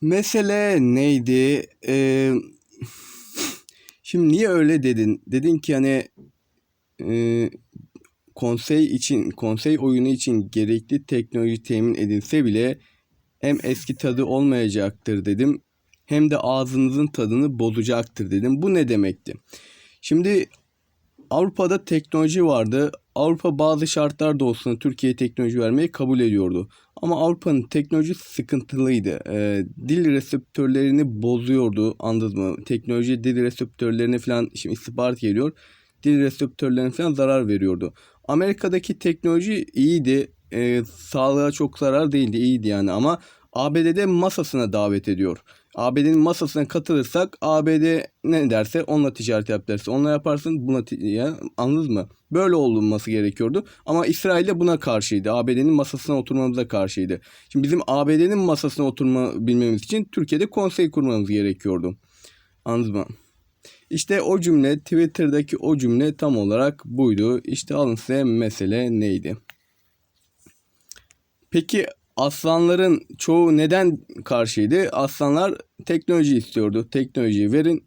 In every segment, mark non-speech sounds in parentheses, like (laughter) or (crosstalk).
Mesele neydi? Ee, şimdi niye öyle dedin? Dedin ki hani e, konsey için, konsey oyunu için gerekli teknoloji temin edilse bile hem eski tadı olmayacaktır dedim. Hem de ağzınızın tadını bozacaktır dedim. Bu ne demekti? Şimdi Avrupa'da teknoloji vardı. Avrupa bazı şartlar doğrultusunda Türkiye'ye teknoloji vermeyi kabul ediyordu. Ama Avrupa'nın teknoloji sıkıntılıydı. Ee, dil reseptörlerini bozuyordu. Anladınız mı? Teknoloji dil reseptörlerine falan şimdi istihbarat geliyor. Dil reseptörlerine falan zarar veriyordu. Amerika'daki teknoloji iyiydi. Ee, sağlığa çok zarar değildi. iyiydi yani ama ABD'de masasına davet ediyor. ABD'nin masasına katılırsak ABD ne derse onunla ticaret yap derse onunla yaparsın buna ti- ya, anladınız mı? Böyle olması gerekiyordu. Ama İsrail de buna karşıydı. ABD'nin masasına oturmamıza karşıydı. Şimdi bizim ABD'nin masasına oturma bilmemiz için Türkiye'de konsey kurmamız gerekiyordu. Anladınız mı? İşte o cümle Twitter'daki o cümle tam olarak buydu. İşte alın size mesele neydi? Peki aslanların çoğu neden karşıydı? Aslanlar teknoloji istiyordu. Teknolojiyi verin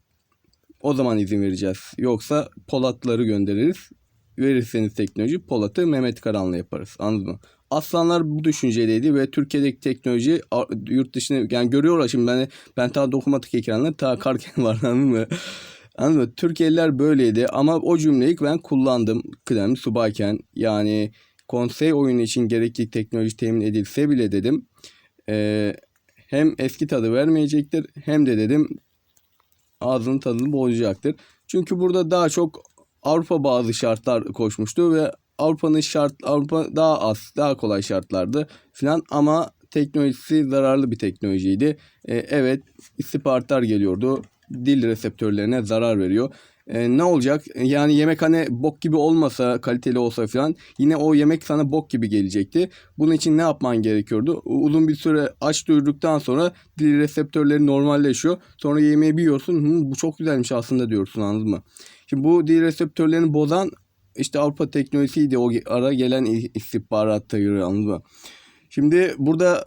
o zaman izin vereceğiz. Yoksa Polatları göndeririz. Verirseniz teknoloji Polat'ı Mehmet Karan'la yaparız. Anladın mı? Aslanlar bu düşüncedeydi ve Türkiye'deki teknoloji yurt dışına yani görüyorlar şimdi ben ben ta dokunmatik ekranlar ta karken (laughs) var anladın mı? Anladın mı? Türkiye'liler böyleydi ama o cümleyi ben kullandım kıdemli subayken yani konsey oyunu için gerekli teknoloji temin edilse bile dedim eee, hem eski tadı vermeyecektir hem de dedim ağzının tadını bozacaktır. Çünkü burada daha çok Avrupa bazı şartlar koşmuştu ve Avrupa'nın şart Avrupa daha az, daha kolay şartlardı filan ama teknolojisi zararlı bir teknolojiydi. E, evet istihbaratlar geliyordu. Dil reseptörlerine zarar veriyor. E, ne olacak? Yani yemek hani bok gibi olmasa, kaliteli olsa filan yine o yemek sana bok gibi gelecekti. Bunun için ne yapman gerekiyordu? Uzun bir süre aç durduktan sonra dil reseptörleri normalleşiyor. Sonra yemeği bir yiyorsun. "Hı, bu çok güzelmiş aslında diyorsun anladın mı? Şimdi bu dil reseptörlerini bozan işte Avrupa teknolojisiydi o ara gelen istihbarat tayırı anladın mı? Şimdi burada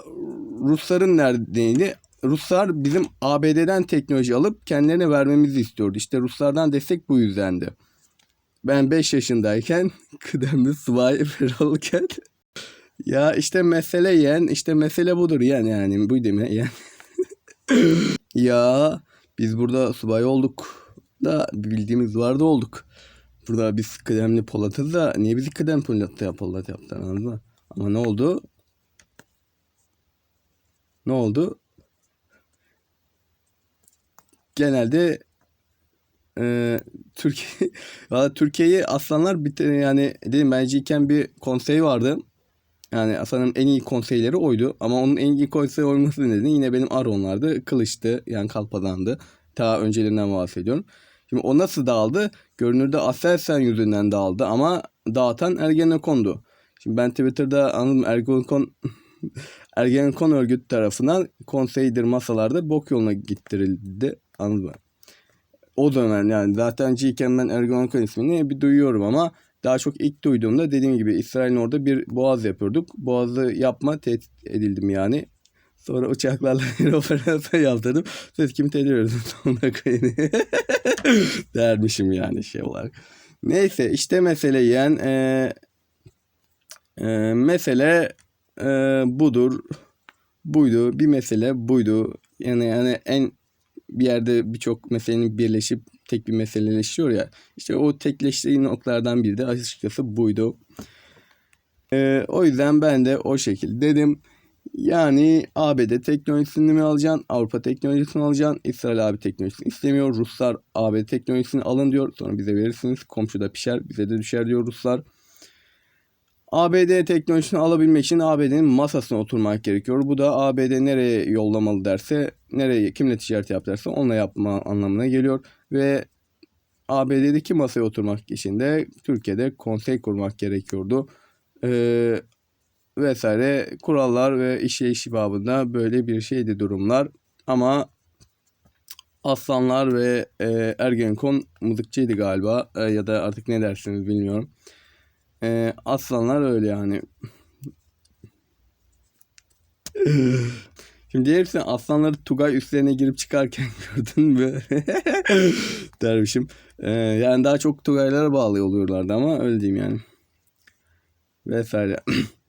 Rusların neredeydi? Ruslar bizim ABD'den teknoloji alıp kendilerine vermemizi istiyordu. İşte Ruslardan destek bu yüzdendi. Ben 5 yaşındayken (laughs) kıdemli subay olurken ya işte mesele yen işte mesele budur yani yani bu değil mi yani ya biz burada subay olduk da bildiğimiz vardı olduk. Burada biz kıdemli Polat'ız da niye bizi kıdem Polat yap Polat yaptı? Ama ne oldu? Ne oldu? Genelde e, Türkiye (laughs) Türkiye'yi aslanlar tane yani dedim benceyken bir konsey vardı. Yani Aslan'ın en iyi konseyleri oydu. Ama onun en iyi konsey olması nedeni yine benim Aron'lardı. Kılıç'tı. Yani Kalpadan'dı. Ta öncelerinden bahsediyorum. Şimdi o nasıl dağıldı? Görünürde Aselsan yüzünden dağıldı ama dağıtan Ergenekon'du. Şimdi ben Twitter'da anladım Ergenekon (laughs) Ergenekon örgütü tarafından konseydir masalarda bok yoluna gittirildi. Anladın mı? O dönem yani zaten G'ken ben Ergenekon ismini bir duyuyorum ama daha çok ilk duyduğumda dediğim gibi İsrail'in orada bir boğaz yapıyorduk. Boğazı yapma tehdit edildim yani. Sonra uçaklarla (laughs) operasyon yaptırdım. Siz kimi tehdit ediyorsunuz? Sonra koyun. Dermişim yani şey olarak. Neyse işte mesele yani e, e, mesele e, budur. Buydu. Bir mesele buydu. Yani yani en bir yerde birçok meselenin birleşip tek bir meseleleşiyor ya. İşte o tekleştiği noktalardan biri de açıkçası buydu. Ee, o yüzden ben de o şekilde dedim. Yani ABD teknolojisini mi alacaksın? Avrupa teknolojisini alacaksın. İsrail abi teknolojisini istemiyor. Ruslar ABD teknolojisini alın diyor. Sonra bize verirsiniz. Komşuda pişer. Bize de düşer diyor Ruslar. ABD teknolojisini alabilmek için ABD'nin masasına oturmak gerekiyor. Bu da ABD nereye yollamalı derse, nereye kimle ticaret yap derse onunla yapma anlamına geliyor. Ve ABD'deki masaya oturmak için de Türkiye'de konsey kurmak gerekiyordu. Ee, vesaire kurallar ve işleyiş babında böyle bir şeydi durumlar. Ama Aslanlar ve e, Ergenekon mızıkçıydı galiba E, ya da artık ne dersiniz bilmiyorum. E, aslanlar öyle yani. (laughs) Şimdi diyebilirsin aslanları Tugay üstlerine girip çıkarken (laughs) gördün mü? (laughs) Dervişim. Ee, yani daha çok Tugaylara bağlı oluyorlardı ama öyle diyeyim yani. Vesaire. (clears throat)